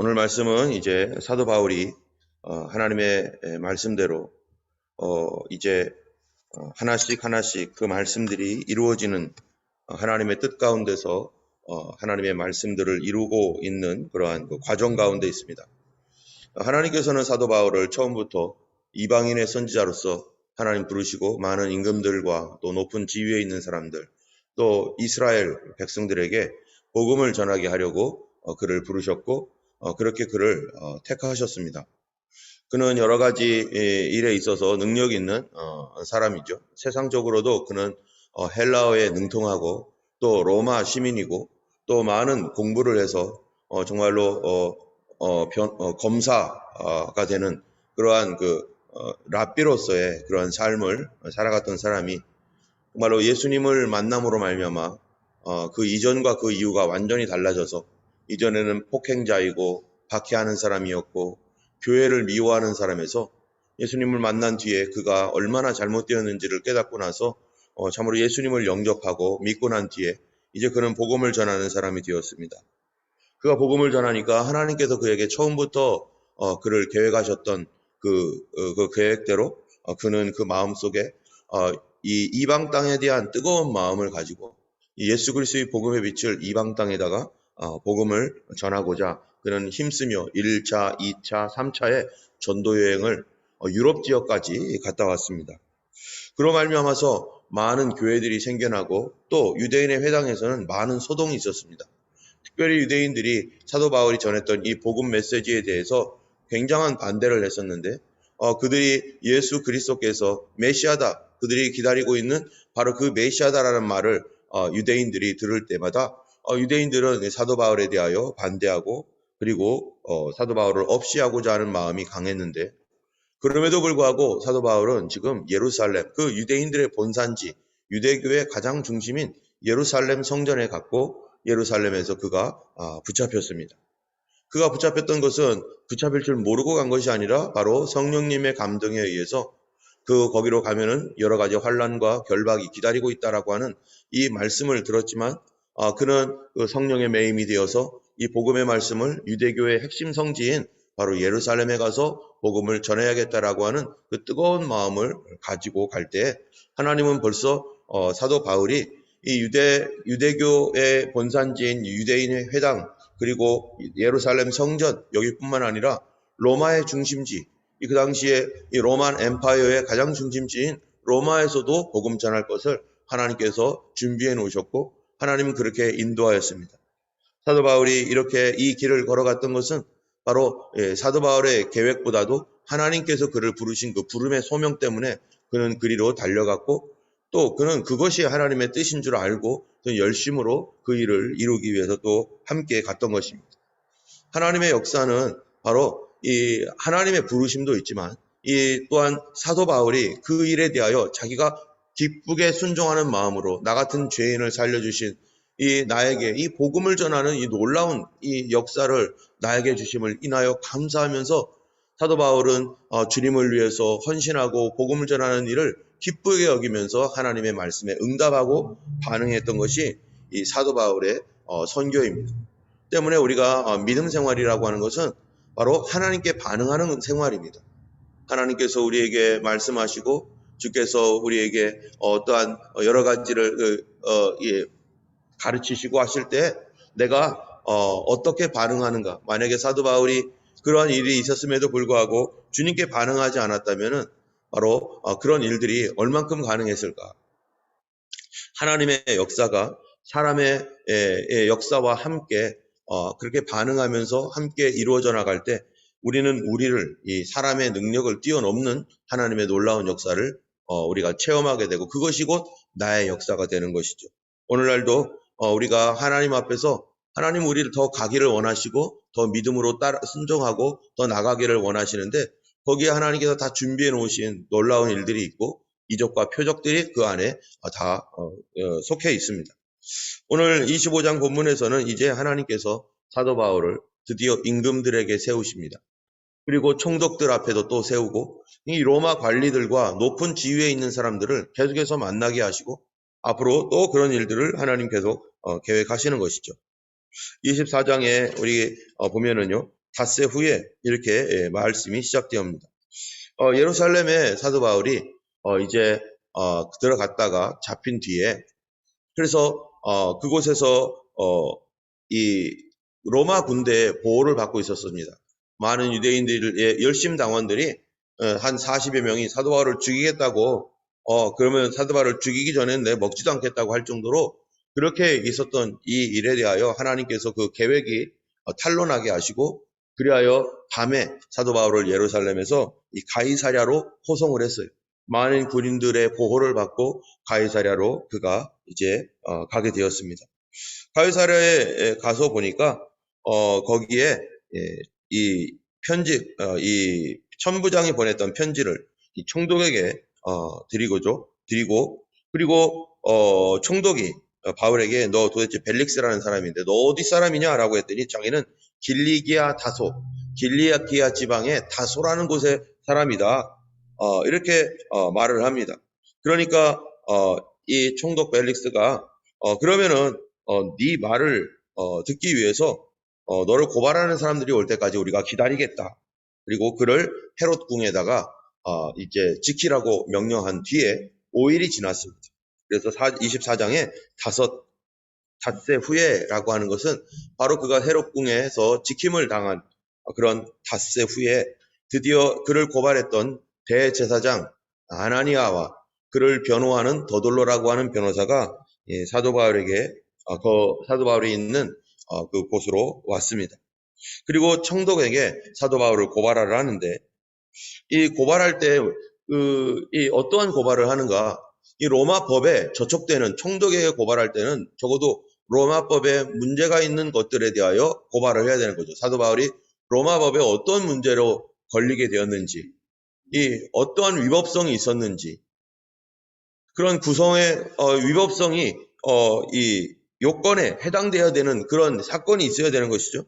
오늘 말씀은 이제 사도 바울이 어, 하나님의 에, 말씀대로 어, 이제 어, 하나씩 하나씩 그 말씀들이 이루어지는 어, 하나님의 뜻 가운데서 어, 하나님의 말씀들을 이루고 있는 그러한 그 과정 가운데 있습니다. 어, 하나님께서는 사도 바울을 처음부터 이방인의 선지자로서 하나님 부르시고 많은 임금들과 또 높은 지위에 있는 사람들 또 이스라엘 백성들에게 복음을 전하게 하려고 어, 그를 부르셨고 어, 그렇게 그를 어, 택하셨습니다. 그는 여러 가지 예, 일에 있어서 능력 있는 어, 사람이죠. 세상적으로도 그는 어, 헬라어에 능통하고 또 로마 시민이고 또 많은 공부를 해서 어, 정말로 어, 어, 변- 어, 검사가 되는 그러한 그 어, 랍비로서의 그러한 삶을 살아갔던 사람이 정말로 예수님을 만남으로 말미암아 어, 그 이전과 그 이후가 완전히 달라져서 이전에는 폭행자이고 박해하는 사람이었고 교회를 미워하는 사람에서 예수님을 만난 뒤에 그가 얼마나 잘못되었는지를 깨닫고 나서 어, 참으로 예수님을 영접하고 믿고 난 뒤에 이제 그는 복음을 전하는 사람이 되었습니다. 그가 복음을 전하니까 하나님께서 그에게 처음부터 어, 그를 계획하셨던 그, 어, 그 계획대로 어, 그는 그 마음속에 어, 이 이방 땅에 대한 뜨거운 마음을 가지고 이 예수 그리스도의 복음의 빛을 이방 땅에다가 어, 복음을 전하고자 그는 힘쓰며 1차, 2차, 3차의 전도 여행을 어, 유럽 지역까지 갔다 왔습니다. 그로 말미암아서 많은 교회들이 생겨나고 또 유대인의 회당에서는 많은 소동이 있었습니다. 특별히 유대인들이 사도 바울이 전했던 이 복음 메시지에 대해서 굉장한 반대를 했었는데 어, 그들이 예수 그리스도께서 메시아다 그들이 기다리고 있는 바로 그 메시아다라는 말을 어, 유대인들이 들을 때마다 어, 유대인들은 사도 바울에 대하여 반대하고 그리고 어, 사도 바울을 없이하고자 하는 마음이 강했는데 그럼에도 불구하고 사도 바울은 지금 예루살렘 그 유대인들의 본산지 유대교의 가장 중심인 예루살렘 성전에 갔고 예루살렘에서 그가 아, 붙잡혔습니다. 그가 붙잡혔던 것은 붙잡힐 줄 모르고 간 것이 아니라 바로 성령님의 감동에 의해서 그 거기로 가면은 여러 가지 환란과 결박이 기다리고 있다라고 하는 이 말씀을 들었지만 아, 그는 그 성령의 매임이 되어서 이 복음의 말씀을 유대교의 핵심 성지인 바로 예루살렘에 가서 복음을 전해야겠다라고 하는 그 뜨거운 마음을 가지고 갈 때 하나님은 벌써 어, 사도 바울이 이 유대 유대교의 본산지인 유대인의 회당 그리고 예루살렘 성전 여기뿐만 아니라 로마의 중심지 이 그 당시에 이 로만 엠파이어의 가장 중심지인 로마에서도 복음 전할 것을 하나님께서 준비해 놓으셨고 하나님은 그렇게 인도하였습니다. 사도 바울이 이렇게 이 길을 걸어갔던 것은 바로 예, 사도 바울의 계획보다도 하나님께서 그를 부르신 그 부름의 소명 때문에 그는 그리로 달려갔고 또 그는 그것이 하나님의 뜻인 줄 알고 또 열심으로 그 일을 이루기 위해서 또 함께 갔던 것입니다. 하나님의 역사는 바로 이 하나님의 부르심도 있지만 이 또한 사도 바울이 그 일에 대하여 자기가 기쁘게 순종하는 마음으로 나 같은 죄인을 살려주신 이 나에게 이 복음을 전하는 이 놀라운 이 역사를 나에게 주심을 인하여 감사하면서 사도 바울은 어, 주님을 위해서 헌신하고 복음을 전하는 일을 기쁘게 여기면서 하나님의 말씀에 응답하고 반응했던 것이 이 사도 바울의 어, 선교입니다. 때문에 우리가 어, 믿음 생활이라고 하는 것은 바로 하나님께 반응하는 생활입니다. 하나님께서 우리에게 말씀하시고 주께서 우리에게 어떠한 여러 가지를 그, 어, 예, 가르치시고 하실 때 내가 어, 떻게 반응하는가? 만약에 사도 바울이 그러한 일이 있었음에도 불구하고 주님께 반응하지 않았다면은 바로 어, 그런 일들이 얼만큼 가능했을까? 하나님의 역사가 사람의 예, 예, 역사와 함께 어, 그렇게 반응하면서 함께 이루어져 나갈 때 우리는 우리를 이 사람의 능력을 뛰어넘는 하나님의 놀라운 역사를 어, 우리가 체험하게 되고 그것이 곧 나의 역사가 되는 것이죠. 오늘날도 어, 우리가 하나님 앞에서 하나님 우리를 더 가기를 원하시고 더 믿음으로 따라 순종하고 더 나가기를 원하시는데 거기에 하나님께서 다 준비해 놓으신 놀라운 일들이 있고 이적과 표적들이 그 안에 다 어, 어, 속해 있습니다. 오늘 25장 본문에서는 이제 하나님께서 사도 바울을 드디어 임금들에게 세우십니다. 그리고 총독들 앞에도 또 세우고 이 로마 관리들과 높은 지위에 있는 사람들을 계속해서 만나게 하시고 앞으로 또 그런 일들을 하나님 계속 어, 계획하시는 것이죠. 24장에 우리 어, 보면은요. 닷새 후에 이렇게 예, 말씀이 시작되옵니다. 어, 예루살렘에 사도 바울이 어, 이제 어, 들어갔다가 잡힌 뒤에 그래서 어, 그곳에서 어, 이 로마 군대의 보호를 받고 있었습니다. 많은 유대인들의 열심 당원들이 어, 한 40여 명이 사도 바울을 죽이겠다고 어 그러면 사도 바울을 죽이기 전에는 내 먹지도 않겠다고 할 정도로 그렇게 있었던 이 일에 대하여 하나님께서 그 계획이 어, 탄로나게 하시고 그리하여 밤에 사도 바울을 예루살렘에서 이 가이사랴로 호송을 했어요. 많은 군인들의 보호를 받고 가이사랴로 그가 이제 어, 가게 되었습니다. 가이사랴에 가서 보니까 어, 거기에 예, 이 편지, 어, 이 천부장이 보냈던 편지를 이 총독에게 어, 드리고죠. 드리고 그리고 어, 총독이 어, 바울에게 너 도대체 벨릭스라는 사람인데 너 어디 사람이냐라고 했더니 자기는 길리기아 다소, 길리아키아 지방의 다소라는 곳의 사람이다. 어, 이렇게 어, 말을 합니다. 그러니까 어, 이 총독 벨릭스가 어, 그러면은 어, 네 말을 어, 듣기 위해서 어, 너를 고발하는 사람들이 올 때까지 우리가 기다리겠다. 그리고 그를 헤롯 궁에다가 어, 이제 지키라고 명령한 뒤에 5일이 지났습니다. 그래서 24장에 다섯 닷새 후에라고 하는 것은 바로 그가 헤롯 궁에서 지킴을 당한 그런 닷새 후에 드디어 그를 고발했던 대제사장 아나니아와 그를 변호하는 더돌로라고 하는 변호사가 예, 사도 바울에게 어, 그 사도 바울이 있는 어, 그 곳으로 왔습니다. 그리고 청독에게 사도 바울을 고발하려 하는데 이 고발할 때 그, 이 어떠한 고발을 하는가? 이 로마 법에 저촉되는 총독에게 고발할 때는 적어도 로마 법에 문제가 있는 것들에 대하여 고발을 해야 되는 거죠. 사도 바울이 로마 법에 어떤 문제로 걸리게 되었는지, 이 어떠한 위법성이 있었는지, 그런 구성의 어, 위법성이 어, 이 요건에 해당되어야 되는 그런 사건이 있어야 되는 것이죠.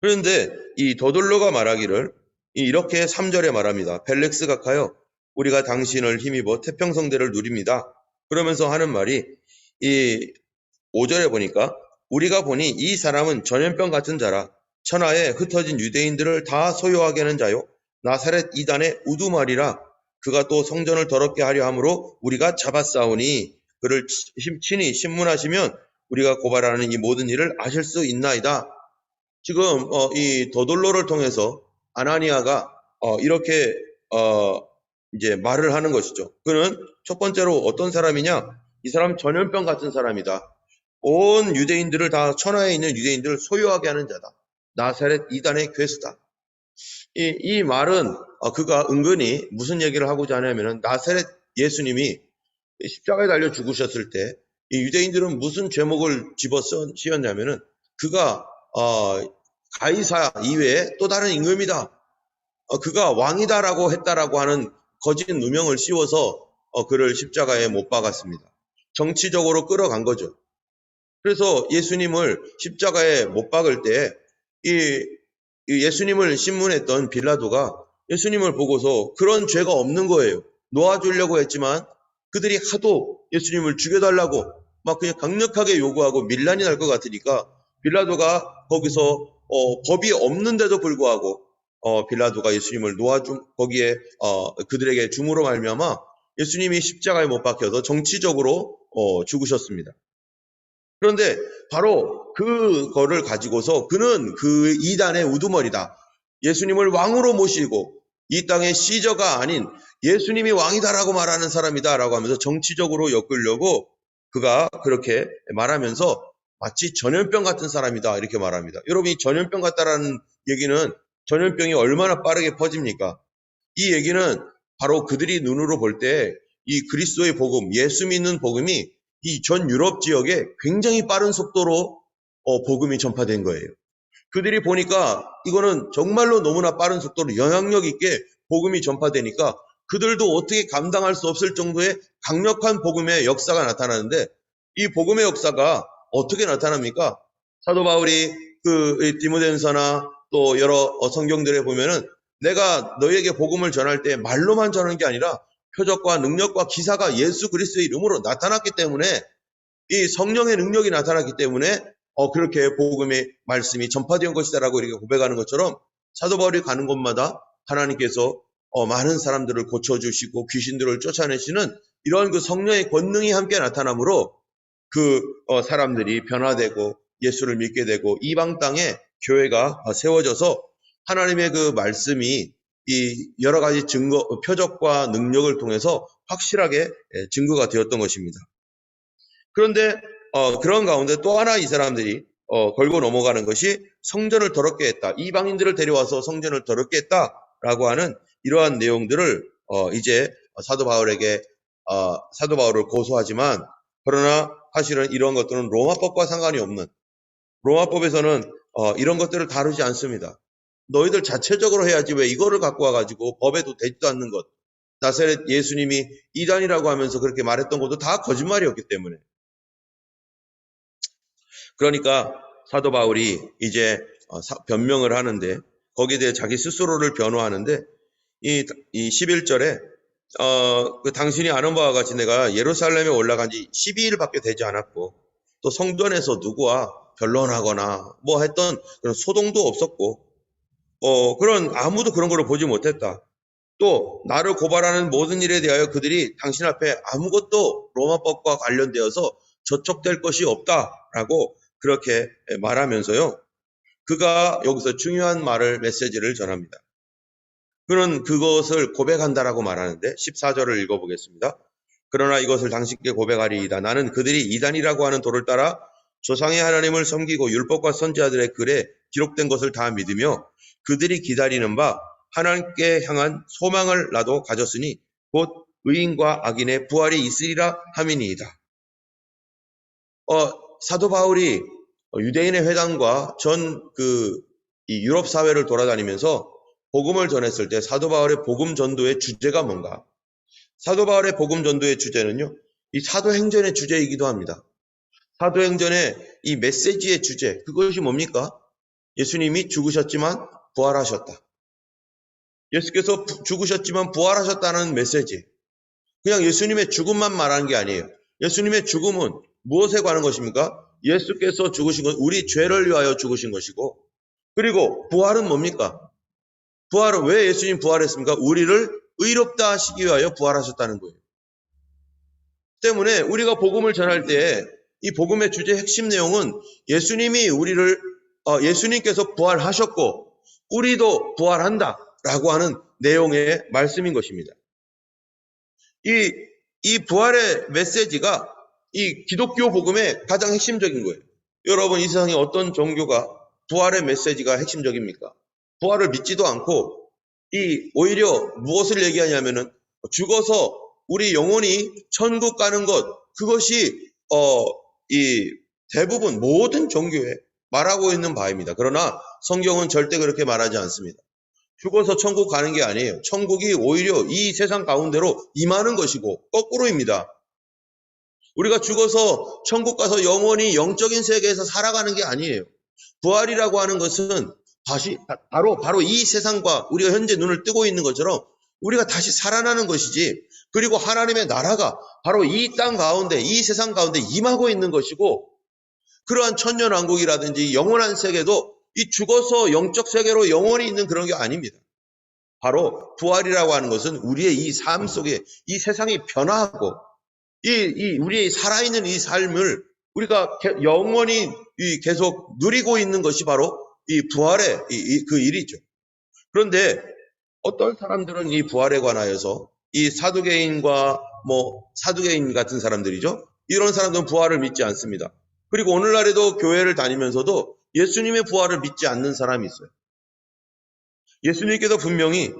그런데 이 더돌로가 말하기를 이- 이렇게 3절에 말합니다. 벨렉스가 가요. 우리가 당신을 힘입어 태평성대를 누립니다. 그러면서 하는 말이 이 5절에 보니까 우리가 보니 이 사람은 전염병 같은 자라 천하에 흩어진 유대인들을 다 소유하게 하는 자요. 나사렛 이단의 우두말이라 그가 또 성전을 더럽게 하려 함으로 우리가 잡았사오니 그를 치- 친히 신문하시면 우리가 고발하는 이 모든 일을 아실 수 있나이다. 지금 어, 이 더돌로를 통해서 아나니아가 어, 이렇게 어, 이제 말을 하는 것이죠. 그는 첫 번째로 어떤 사람이냐? 이 사람 전염병 같은 사람이다. 온 유대인들을 다 천하에 있는 유대인들을 소유하게 하는 자다. 나사렛 이단의 괴수다. 이, 이 말은 어, 그가 은근히 무슨 얘기를 하고자 하냐면은 나사렛 예수님이 십자가에 달려 죽으셨을 때 이 유대인들은 무슨 죄목을 집어 씌웠- 씌웠냐면은 그가 어, 가이사 이외에 또 다른 임금이다. 어, 그가 왕이다라고 했다라고 하는 거짓 누명을 씌워서 어, 그를 십자가에 못 박았습니다. 정치적으로 끌어간 거죠. 그래서 예수님을 십자가에 못 박을 때 이 예수님을 신문했던 빌라도가 예수님을 보고서 그런 죄가 없는 거예요. 놓아주려고 했지만 그들이 하도 예수님을 죽여달라고 막 그냥 강력하게 요구하고 밀란이 날 것 같으니까 빌라도가 거기서 어, 법이 없는데도 불구하고 어, 빌라도가 예수님을 놓아준 거기에 어, 그들에게 줌으로 말미암아 예수님이 십자가에 못 박혀서 정치적으로 어, 죽으셨습니다. 그런데 바로 그거를 가지고서 그는 그 이단의 우두머리다. 예수님을 왕으로 모시고 이 땅의 시저가 아닌 예수님이 왕이다라고 말하는 사람이다라고 하면서 정치적으로 엮으려고 그가 그렇게 말하면서 마치 전염병 같은 사람이다 이렇게 말합니다. 여러분 이 전염병 같다라는 얘기는 전염병이 얼마나 빠르게 퍼집니까? 이 얘기는 바로 그들이 눈으로 볼 때 이 그리스도의 복음, 예수 믿는 복음이 이 전 유럽 지역에 굉장히 빠른 속도로 어, 복음이 전파된 거예요. 그들이 보니까 이거는 정말로 너무나 빠른 속도로 영향력 있게 복음이 전파되니까 그들도 어떻게 감당할 수 없을 정도의 강력한 복음의 역사가 나타나는데 이 복음의 역사가 어떻게 나타납니까? 사도 바울이 그 디모데전서나 또 여러 어, 성경들에 보면은 내가 너에게 복음을 전할 때 말로만 전하는 게 아니라 표적과 능력과 기사가 예수 그리스도의 이름으로 나타났기 때문에 이 성령의 능력이 나타났기 때문에 어 그렇게 복음의 말씀이 전파된 것이다라고 이렇게 고백하는 것처럼 사도 바울이 가는 곳마다 하나님께서 어, 많은 사람들을 고쳐주시고 귀신들을 쫓아내시는 이런 그 성령의 권능이 함께 나타나므로 그 어, 사람들이 변화되고 예수를 믿게 되고 이방 땅에 교회가 어, 세워져서 하나님의 그 말씀이 이 여러 가지 증거, 표적과 능력을 통해서 확실하게 예, 증거가 되었던 것입니다. 그런데 어, 그런 가운데 또 하나 이 사람들이 어, 걸고 넘어가는 것이 성전을 더럽게 했다. 이방인들을 데려와서 성전을 더럽게 했다라고 하는 이러한 내용들을 어, 이제 사도 바울에게 어, 사도 바울을 고소하지만 그러나 사실은 이런 것들은 로마법과 상관이 없는 로마법에서는 어, 이런 것들을 다루지 않습니다. 너희들 자체적으로 해야지 왜 이거를 갖고 와가지고 법에도 되지도 않는 것. 나사렛 예수님이 이단이라고 하면서 그렇게 말했던 것도 다 거짓말이었기 때문에. 그러니까 사도 바울이 이제 어, 사- 변명을 하는데 거기에 대해 자기 스스로를 변호하는데 이, 이 11절에 어, 그 당신이 아는 바와 같이 내가 예루살렘에 올라간 지 12일밖에 되지 않았고 또 성전에서 누구와 변론하거나 뭐 했던 그런 소동도 없었고 어, 그런 아무도 그런 걸 보지 못했다. 또 나를 고발하는 모든 일에 대하여 그들이 당신 앞에 아무것도 로마법과 관련되어서 저촉될 것이 없다라고 그렇게 말하면서요. 그가 여기서 중요한 말을 메시지를 전합니다. 그는 그것을 고백한다라고 말하는데 14절을 읽어보겠습니다. 그러나 이것을 당신께 고백하리이다. 나는 그들이 이단이라고 하는 도를 따라 조상의 하나님을 섬기고 율법과 선지자들의 글에 기록된 것을 다 믿으며 그들이 기다리는 바 하나님께 향한 소망을 나도 가졌으니 곧 의인과 악인의 부활이 있으리라 함이니이다. 어, 사도 바울이 유대인의 회당과 전 그 유럽 사회를 돌아다니면서 복음을 전했을 때 사도 바울의 복음 전도의 주제가 뭔가? 사도 바울의 복음 전도의 주제는요. 이 사도행전의 주제이기도 합니다. 사도행전의 이 메시지의 주제 그것이 뭡니까? 예수님이 죽으셨지만 부활하셨다. 예수께서 부- 죽으셨지만 부활하셨다는 메시지. 그냥 예수님의 죽음만 말하는 게 아니에요. 예수님의 죽음은 무엇에 관한 것입니까? 예수께서 죽으신 것, 우리 죄를 위하여 죽으신 것이고, 그리고 부활은 뭡니까? 부활은 왜 예수님 부활했습니까? 우리를 의롭다 하시기 위하여 부활하셨다는 거예요. 때문에 우리가 복음을 전할 때이 복음의 주제 핵심 내용은 예수님이 우리를 어, 예수님께서 부활하셨고 우리도 부활한다라고 하는 내용의 말씀인 것입니다. 이, 이 부활의 메시지가 이 기독교 복음의 가장 핵심적인 거예요. 여러분 이 세상에 어떤 종교가 부활의 메시지가 핵심적입니까? 부활을 믿지도 않고 이 오히려 무엇을 얘기하냐면은 죽어서 우리 영혼이 천국 가는 것 그것이 어 이 대부분 모든 종교에 말하고 있는 바입니다. 그러나 성경은 절대 그렇게 말하지 않습니다. 죽어서 천국 가는 게 아니에요. 천국이 오히려 이 세상 가운데로 임하는 것이고 거꾸로입니다. 우리가 죽어서 천국 가서 영원히 영적인 세계에서 살아가는 게 아니에요. 부활이라고 하는 것은 다시 바로 바로 이 세상과 우리가 현재 눈을 뜨고 있는 것처럼 우리가 다시 살아나는 것이지. 그리고 하나님의 나라가 바로 이 땅 가운데 이 세상 가운데 임하고 있는 것이고 그러한 천년 왕국이라든지 영원한 세계도 이 죽어서 영적 세계로 영원히 있는 그런 게 아닙니다. 바로 부활이라고 하는 것은 우리의 이 삶 속에 이 세상이 변화하고 이, 이 우리의 살아있는 이 삶을 우리가 개- 영원히 이 계속 누리고 있는 것이 바로 이 부활의 이- 이- 그 일이죠. 그런데 어떤 사람들은 이 부활에 관하여서 이 사두개인과 뭐 사두개인 같은 사람들이죠. 이런 사람들은 부활을 믿지 않습니다. 그리고 오늘날에도 교회를 다니면서도 예수님의 부활을 믿지 않는 사람이 있어요. 예수님께서 분명히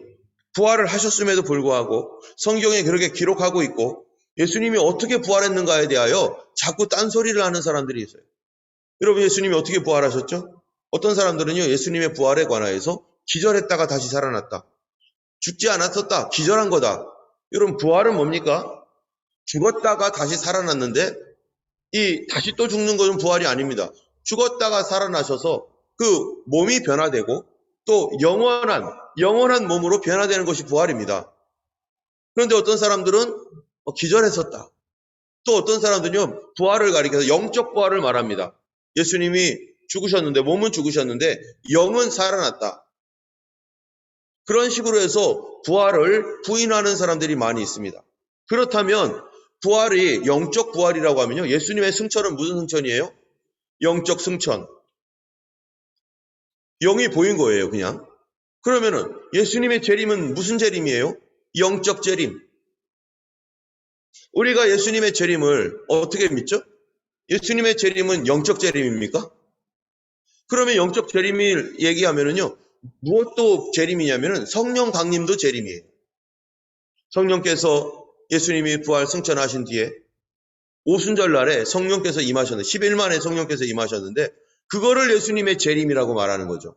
부활을 하셨음에도 불구하고 성경에 그렇게 기록하고 있고 예수님이 어떻게 부활했는가에 대하여 자꾸 딴소리를 하는 사람들이 있어요. 여러분 예수님이 어떻게 부활하셨죠? 어떤 사람들은요 예수님의 부활에 관하여서 기절했다가 다시 살아났다. 죽지 않았었다. 기절한 거다. 여러분 부활은 뭡니까? 죽었다가 다시 살아났는데 이 다시 또 죽는 것은 부활이 아닙니다. 죽었다가 살아나셔서 그 몸이 변화되고 또 영원한 영원한 몸으로 변화되는 것이 부활입니다. 그런데 어떤 사람들은 어, 기절했었다. 또 어떤 사람들은요 부활을 가리켜서 영적 부활을 말합니다. 예수님이 죽으셨는데 몸은 죽으셨는데 영은 살아났다. 그런 식으로 해서 부활을 부인하는 사람들이 많이 있습니다. 그렇다면 부활이 영적 부활이라고 하면요. 예수님의 승천은 무슨 승천이에요? 영적 승천. 영이 보인 거예요, 그냥. 그러면은 예수님의 재림은 무슨 재림이에요? 영적 재림. 우리가 예수님의 재림을 어떻게 믿죠? 예수님의 재림은 영적 재림입니까? 그러면 영적 재림을 얘기하면은요, 무엇도 재림이냐면은 성령 강림도 재림이에요. 성령께서 예수님이 부활 승천하신 뒤에 오순절 날에 성령께서 임하셨는데 10일 만에 성령께서 임하셨는데 그거를 예수님의 재림이라고 말하는 거죠.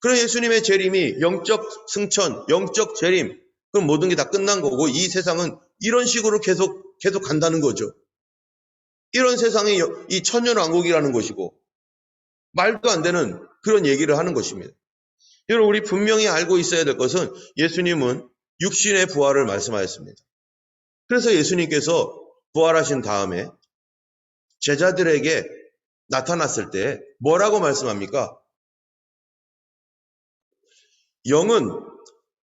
그럼 예수님의 재림이 영적 승천, 영적 재림, 그럼 모든 게 다 끝난 거고 이 세상은 이런 식으로 계속 계속 간다는 거죠. 이런 세상이 여- 이 천년 왕국이라는 것이고 말도 안 되는 그런 얘기를 하는 것입니다. 여러분 우리 분명히 알고 있어야 될 것은 예수님은 육신의 부활을 말씀하였습니다. 그래서 예수님께서 부활하신 다음에 제자들에게 나타났을 때 뭐라고 말씀합니까? 영은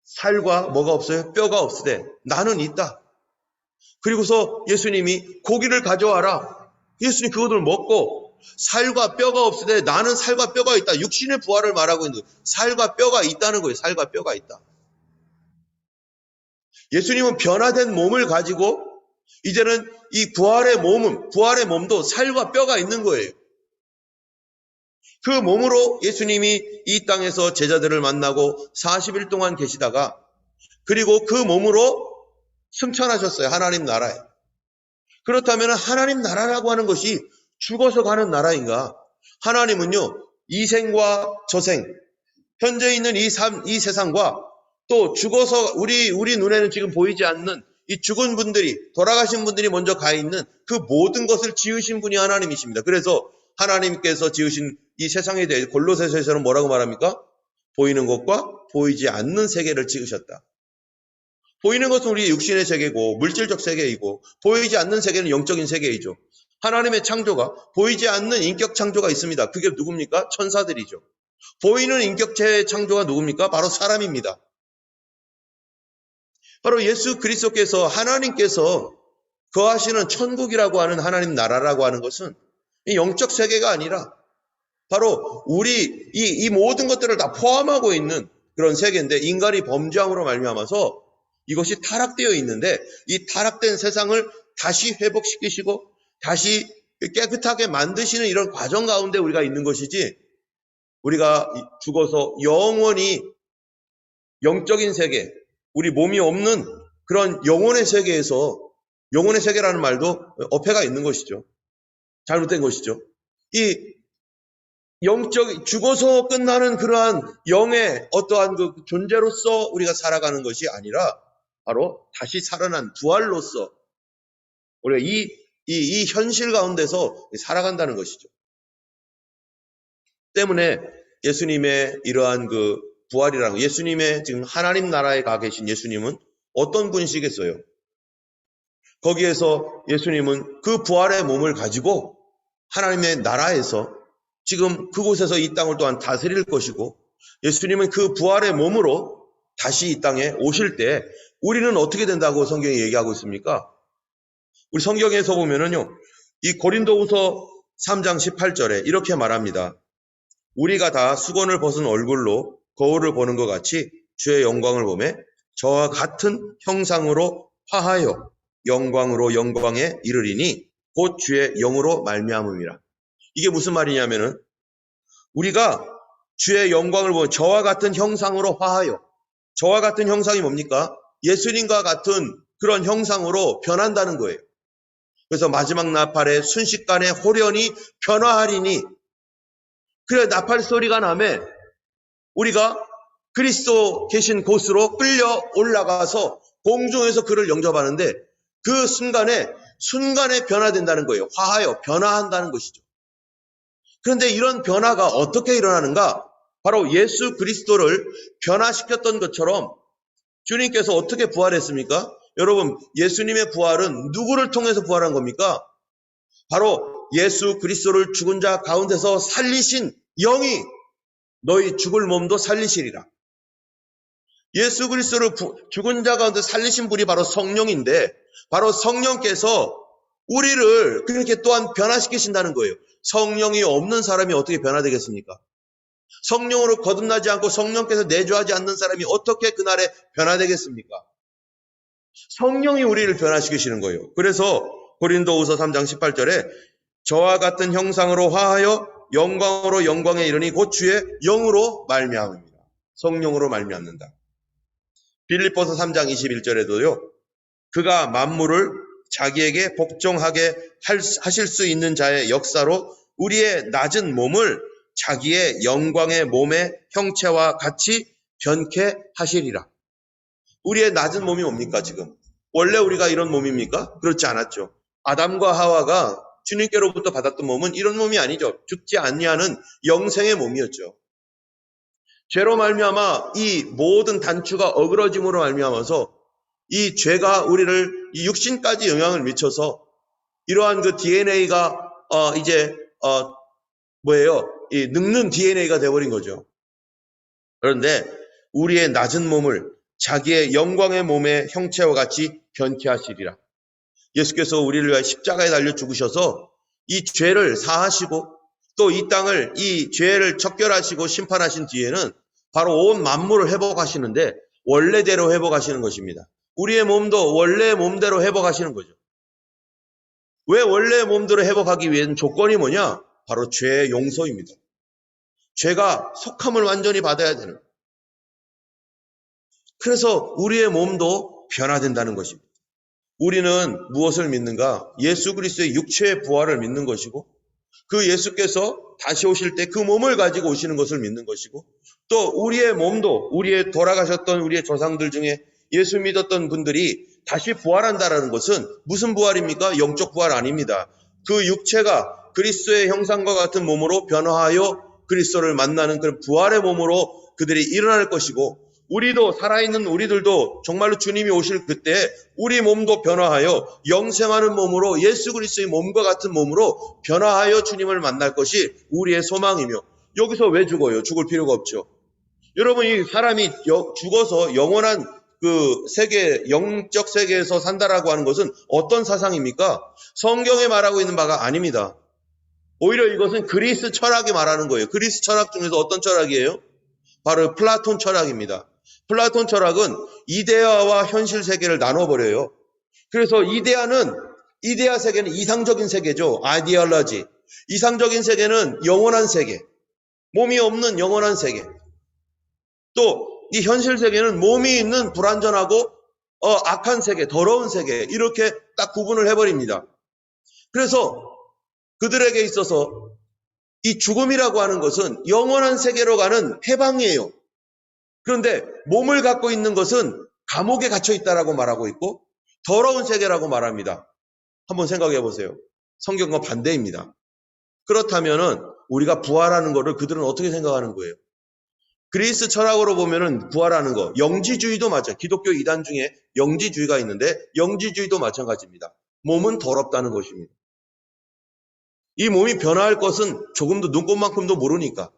살과 뭐가 없어요? 뼈가 없으되 나는 있다. 그리고서 예수님이 고기를 가져와라. 예수님 그것을 먹고 살과 뼈가 없으되 나는 살과 뼈가 있다. 육신의 부활을 말하고 있는 거예요. 살과 뼈가 있다는 거예요. 살과 뼈가 있다. 예수님은 변화된 몸을 가지고 이제는 이 부활의 몸은 부활의 몸도 살과 뼈가 있는 거예요. 그 몸으로 예수님이 이 땅에서 제자들을 만나고 40일 동안 계시다가 그리고 그 몸으로 승천하셨어요. 하나님 나라에. 그렇다면 하나님 나라라고 하는 것이 죽어서 가는 나라인가? 하나님은요, 이생과 저생, 현재 있는 이, 삶, 이 세상과 또 죽어서 우리, 우리 눈에는 지금 보이지 않는 이 죽은 분들이, 돌아가신 분들이 먼저 가 있는 그 모든 것을 지으신 분이 하나님이십니다. 그래서 하나님께서 지으신 이 세상에 대해 골로새서에서는 뭐라고 말합니까? 보이는 것과 보이지 않는 세계를 지으셨다. 보이는 것은 우리 육신의 세계고 물질적 세계이고 보이지 않는 세계는 영적인 세계이죠. 하나님의 창조가 보이지 않는 인격 창조가 있습니다. 그게 누굽니까? 천사들이죠. 보이는 인격체의 창조가 누굽니까? 바로 사람입니다. 바로 예수 그리스도께서 하나님께서 거하시는 천국이라고 하는 하나님 나라라고 하는 것은 이 영적 세계가 아니라 바로 우리 이, 이 모든 것들을 다 포함하고 있는 그런 세계인데 인간이 범죄함으로 말미암아서 이것이 타락되어 있는데 이 타락된 세상을 다시 회복시키시고 다시 깨끗하게 만드시는 이런 과정 가운데 우리가 있는 것이지 우리가 죽어서 영원히 영적인 세계, 우리 몸이 없는 그런 영혼의 세계에서 영혼의 세계라는 말도 어폐가 있는 것이죠. 잘못된 것이죠. 이 영적 죽어서 끝나는 그러한 영의 어떠한 그 존재로서 우리가 살아가는 것이 아니라 바로 다시 살아난 부활로서 우리가 이, 이, 이 현실 가운데서 살아간다는 것이죠. 때문에 예수님의 이러한 그 부활이라는 거, 예수님의 지금 하나님 나라에 가 계신 예수님은 어떤 분이시겠어요? 거기에서 예수님은 그 부활의 몸을 가지고 하나님의 나라에서 지금 그곳에서 이 땅을 또한 다스릴 것이고 예수님은 그 부활의 몸으로 다시 이 땅에 오실 때 우리는 어떻게 된다고 성경이 얘기하고 있습니까? 우리 성경에서 보면은요, 이 고린도후서 3장 18절에 이렇게 말합니다. 우리가 다 수건을 벗은 얼굴로 거울을 보는 것 같이 주의 영광을 보매 저와 같은 형상으로 화하여 영광으로 영광에 이르리니 곧 주의 영으로 말미암음이라. 이게 무슨 말이냐면은 우리가 주의 영광을 보면 저와 같은 형상으로 화하여 저와 같은 형상이 뭡니까? 예수님과 같은 그런 형상으로 변한다는 거예요. 그래서 마지막 나팔에 순식간에 호련히 변화하리니 그래 나팔 소리가 나면 우리가 그리스도 계신 곳으로 끌려 올라가서 공중에서 그를 영접하는데 그 순간에 순간에 변화된다는 거예요. 화하여 변화한다는 것이죠. 그런데 이런 변화가 어떻게 일어나는가? 바로 예수 그리스도를 변화시켰던 것처럼 주님께서 어떻게 부활했습니까? 여러분, 예수님의 부활은 누구를 통해서 부활한 겁니까? 바로 예수 그리스도를 죽은 자 가운데서 살리신 영이 너희 죽을 몸도 살리시리라. 예수 그리스도를 부- 죽은 자 가운데 살리신 분이 바로 성령인데 바로 성령께서 우리를 그렇게 또한 변화시키신다는 거예요. 성령이 없는 사람이 어떻게 변화되겠습니까? 성령으로 거듭나지 않고 성령께서 내주하지 않는 사람이 어떻게 그날에 변화되겠습니까? 성령이 우리를 변화시키시는 거예요. 그래서 고린도후서 3장 18절에 저와 같은 형상으로 화하여 영광으로 영광에 이르니 곧 주의 영으로 말미암습니다. 성령으로 말미암는다. 빌립보서 3장 21절에도요. 그가 만물을 자기에게 복종하게 할- 하실 수 있는 자의 역사로 우리의 낮은 몸을 자기의 영광의 몸의 형체와 같이 변케 하시리라. 우리의 낮은 몸이 뭡니까 지금? 원래 우리가 이런 몸입니까? 그렇지 않았죠. 아담과 하와가 주님께로부터 받았던 몸은 이런 몸이 아니죠. 죽지 않냐는 영생의 몸이었죠. 죄로 말미암아 이 모든 단추가 어그러짐으로 말미암아서 이 죄가 우리를 이 육신까지 영향을 미쳐서 이러한 그 DNA가 어 이제 어 뭐예요? 이 늙는 DNA가 돼버린 거죠. 그런데 우리의 낮은 몸을 자기의 영광의 몸의 형체와 같이 변케 하시리라. 예수께서 우리를 위하여 십자가에 달려 죽으셔서 이 죄를 사하시고 또 이 땅을 이 죄를 척결하시고 심판하신 뒤에는 바로 온 만물을 회복하시는데 원래대로 회복하시는 것입니다. 우리의 몸도 원래 몸대로 회복하시는 거죠. 왜 원래 몸대로 회복하기 위한 조건이 뭐냐? 바로 죄의 용서입니다. 죄가 속함을 완전히 받아야 되는. 그래서 우리의 몸도 변화된다는 것입니다. 우리는 무엇을 믿는가? 예수 그리스도의 육체의 부활을 믿는 것이고 그 예수께서 다시 오실 때 그 몸을 가지고 오시는 것을 믿는 것이고 또 우리의 몸도 우리의 돌아가셨던 우리의 조상들 중에 예수 믿었던 분들이 다시 부활한다라는 것은 무슨 부활입니까? 영적 부활 아닙니다. 그 육체가 그리스도의 형상과 같은 몸으로 변화하여 그리스도를 만나는 그런 부활의 몸으로 그들이 일어날 것이고 우리도 살아있는 우리들도 정말로 주님이 오실 그때 우리 몸도 변화하여 영생하는 몸으로 예수 그리스도의 몸과 같은 몸으로 변화하여 주님을 만날 것이 우리의 소망이며 여기서 왜 죽어요? 죽을 필요가 없죠. 여러분 이 사람이 여- 죽어서 영원한 그 세계 영적 세계에서 산다라고 하는 것은 어떤 사상입니까? 성경에 말하고 있는 바가 아닙니다. 오히려 이것은 그리스 철학이 말하는 거예요. 그리스 철학 중에서 어떤 철학이에요? 바로 플라톤 철학입니다. 플라톤 철학은 이데아와 현실 세계를 나눠버려요. 그래서 이데아는, 이데아 세계는 이상적인 세계죠. 아이디얼러지. 이상적인 세계는 영원한 세계. 몸이 없는 영원한 세계. 또 이 현실 세계는 몸이 있는 불완전하고 어, 악한 세계, 더러운 세계 이렇게 딱 구분을 해버립니다. 그래서 그들에게 있어서 이 죽음이라고 하는 것은 영원한 세계로 가는 해방이에요. 그런데 몸을 갖고 있는 것은 감옥에 갇혀 있다라고 말하고 있고 더러운 세계라고 말합니다. 한번 생각해 보세요. 성경과 반대입니다. 그렇다면은 우리가 부활하는 것을 그들은 어떻게 생각하는 거예요? 그리스 철학으로 보면은 부활하는 거, 영지주의도 마찬 기독교 이단 중에 영지주의가 있는데 영지주의도 마찬가지입니다. 몸은 더럽다는 것입니다. 이 몸이 변화할 것은 조금도 눈꽃만큼도 모르니까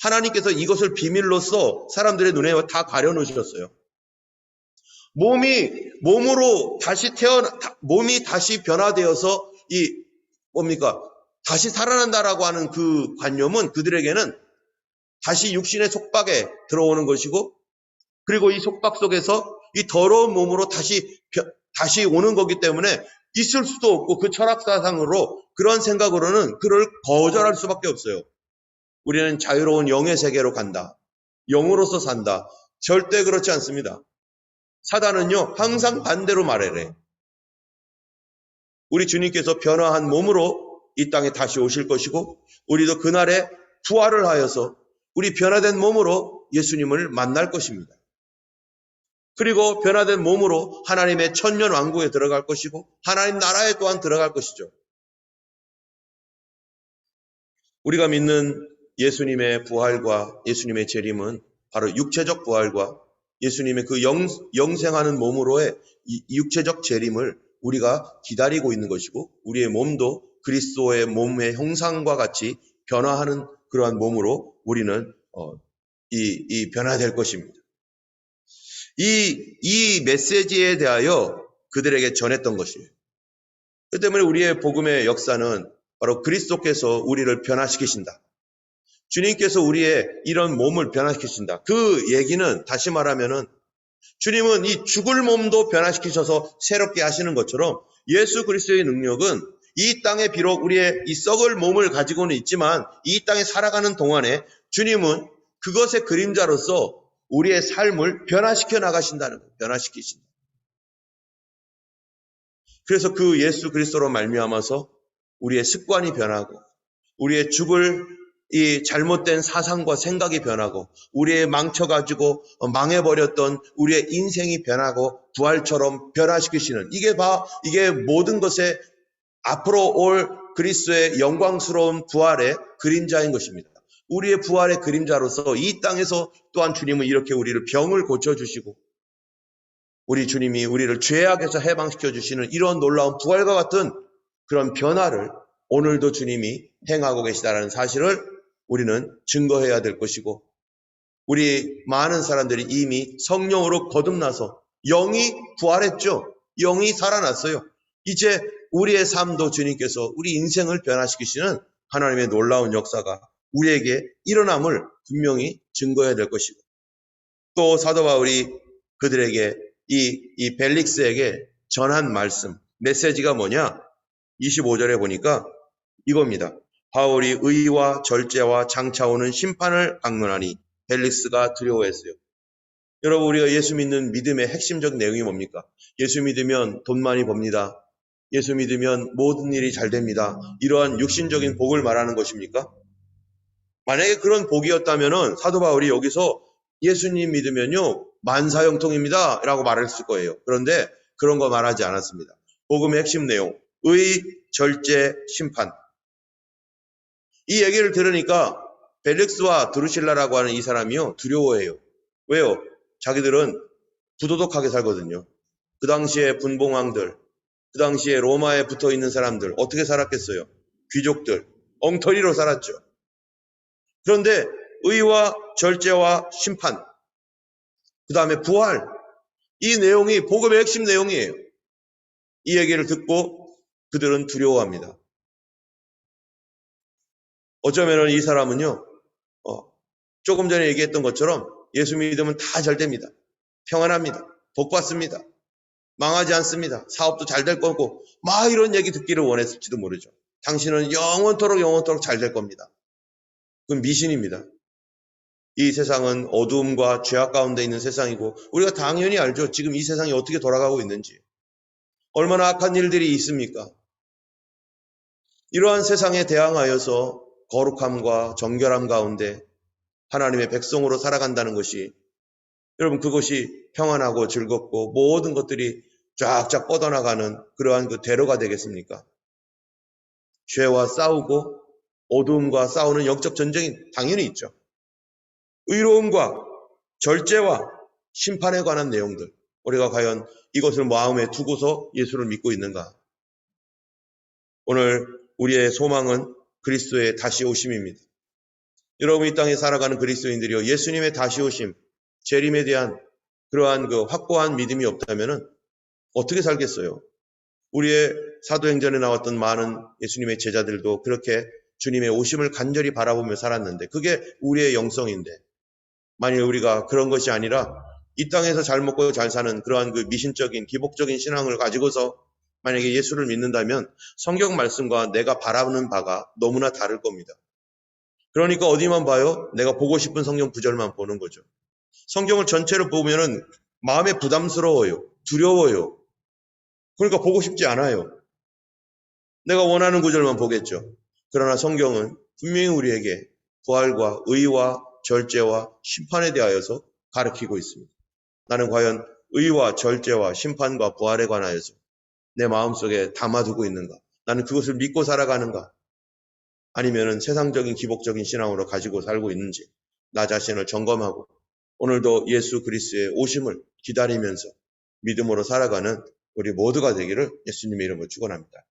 하나님께서 이것을 비밀로써 사람들의 눈에 다 가려놓으셨어요. 몸이 몸으로 다시 태어나 다- 몸이 다시 변화되어서 이 뭡니까 다시 살아난다라고 하는 그 관념은 그들에게는 다시 육신의 속박에 들어오는 것이고 그리고 이 속박 속에서 이 더러운 몸으로 다시 변- 다시 오는 거기 때문에 있을 수도 없고 그 철학 사상으로 그런 생각으로는 그를 거절할 수밖에 없어요. 우리는 자유로운 영의 세계로 간다. 영으로서 산다. 절대 그렇지 않습니다. 사단은요, 항상 반대로 말해래. 우리 주님께서 변화한 몸으로 이 땅에 다시 오실 것이고, 우리도 그날에 부활을 하여서 우리 변화된 몸으로 예수님을 만날 것입니다. 그리고 변화된 몸으로 하나님의 천년 왕국에 들어갈 것이고, 하나님 나라에 또한 들어갈 것이죠. 우리가 믿는 예수님의 부활과 예수님의 재림은 바로 육체적 부활과 예수님의 그 영, 영생하는 몸으로의 이 육체적 재림을 우리가 기다리고 있는 것이고 우리의 몸도 그리스도의 몸의 형상과 같이 변화하는 그러한 몸으로 우리는 어, 이, 이 변화될 것입니다. 이, 이 메시지에 대하여 그들에게 전했던 것이에요. 그 때문에 우리의 복음의 역사는 바로 그리스도께서 우리를 변화시키신다. 주님께서 우리의 이런 몸을 변화시키신다. 그 얘기는 다시 말하면은 주님은 이 죽을 몸도 변화시키셔서 새롭게 하시는 것처럼 예수 그리스도의 능력은 이 땅에 비록 우리의 이 썩을 몸을 가지고는 있지만 이 땅에 살아가는 동안에 주님은 그것의 그림자로서 우리의 삶을 변화시켜 나가신다는 거예요. 변화시키신다. 그래서 그 예수 그리스도로 말미암아서 우리의 습관이 변하고 우리의 죽을 이 잘못된 사상과 생각이 변하고 우리의 망쳐가지고 망해버렸던 우리의 인생이 변하고 부활처럼 변화시키시는 이게 바 이게 모든 것의 앞으로 올 그리스도의 영광스러운 부활의 그림자인 것입니다. 우리의 부활의 그림자로서 이 땅에서 또한 주님은 이렇게 우리를 병을 고쳐주시고 우리 주님이 우리를 죄악에서 해방시켜 주시는 이런 놀라운 부활과 같은 그런 변화를 오늘도 주님이 행하고 계시다는 사실을 우리는 증거해야 될 것이고 우리 많은 사람들이 이미 성령으로 거듭나서 영이 부활했죠. 영이 살아났어요. 이제 우리의 삶도 주님께서 우리 인생을 변화시키시는 하나님의 놀라운 역사가 우리에게 일어남을 분명히 증거해야 될 것이고 또 사도 바울이 그들에게 이, 이 벨릭스에게 전한 말씀, 메시지가 뭐냐? 25절에 보니까 이겁니다. 바울이 의와 절제와 장차 오는 심판을 강론하니 벨릭스가 두려워했어요. 여러분 우리가 예수 믿는 믿음의 핵심적 내용이 뭡니까? 예수 믿으면 돈 많이 법니다. 예수 믿으면 모든 일이 잘 됩니다. 이러한 육신적인 복을 말하는 것입니까? 만약에 그런 복이었다면 사도 바울이 여기서 예수님 믿으면요 만사형통입니다 라고 말했을 거예요. 그런데 그런 거 말하지 않았습니다. 복음의 핵심 내용 의, 절제, 심판 이 얘기를 들으니까 벨릭스와 드루실라라고 하는 이 사람이요 두려워해요. 왜요? 자기들은 부도덕하게 살거든요. 그 당시에 분봉왕들, 그 당시에 로마에 붙어 있는 사람들 어떻게 살았겠어요? 귀족들 엉터리로 살았죠. 그런데 의와 절제와 심판, 그 다음에 부활, 이 내용이 복음의 핵심 내용이에요. 이 얘기를 듣고 그들은 두려워합니다. 어쩌면 이 사람은요, 어, 조금 전에 얘기했던 것처럼 예수 믿으면 다 잘 됩니다. 평안합니다. 복 받습니다. 망하지 않습니다. 사업도 잘 될 거고, 막 이런 얘기 듣기를 원했을지도 모르죠. 당신은 영원토록 영원토록 잘 될 겁니다. 그건 미신입니다. 이 세상은 어두움과 죄악 가운데 있는 세상이고 우리가 당연히 알죠. 지금 이 세상이 어떻게 돌아가고 있는지. 얼마나 악한 일들이 있습니까? 이러한 세상에 대항하여서 거룩함과 정결함 가운데 하나님의 백성으로 살아간다는 것이 여러분 그것이 평안하고 즐겁고 모든 것들이 쫙쫙 뻗어나가는 그러한 그 대로가 되겠습니까? 죄와 싸우고 어두움과 싸우는 영적 전쟁이 당연히 있죠. 의로움과 절제와 심판에 관한 내용들. 우리가 과연 이것을 마음에 두고서 예수를 믿고 있는가? 오늘 우리의 소망은 그리스도의 다시 오심입니다. 여러분 이 땅에 살아가는 그리스도인들이요 예수님의 다시 오심, 재림에 대한 그러한 그 확고한 믿음이 없다면은 어떻게 살겠어요? 우리의 사도행전에 나왔던 많은 예수님의 제자들도 그렇게 주님의 오심을 간절히 바라보며 살았는데 그게 우리의 영성인데 만일 우리가 그런 것이 아니라 이 땅에서 잘 먹고 잘 사는 그러한 그 미신적인 기복적인 신앙을 가지고서 만약에 예수를 믿는다면 성경 말씀과 내가 바라보는 바가 너무나 다를 겁니다. 그러니까 어디만 봐요? 내가 보고 싶은 성경 구절만 보는 거죠. 성경을 전체로 보면은 마음에 부담스러워요. 두려워요. 그러니까 보고 싶지 않아요. 내가 원하는 구절만 보겠죠. 그러나 성경은 분명히 우리에게 부활과 의와 절제와 심판에 대하여서 가르치고 있습니다. 나는 과연 의와 절제와 심판과 부활에 관하여서 내 마음속에 담아두고 있는가? 나는 그것을 믿고 살아가는가? 아니면은 세상적인 기복적인 신앙으로 가지고 살고 있는지 나 자신을 점검하고 오늘도 예수 그리스도의 오심을 기다리면서 믿음으로 살아가는 우리 모두가 되기를 예수님의 이름으로 축원합니다.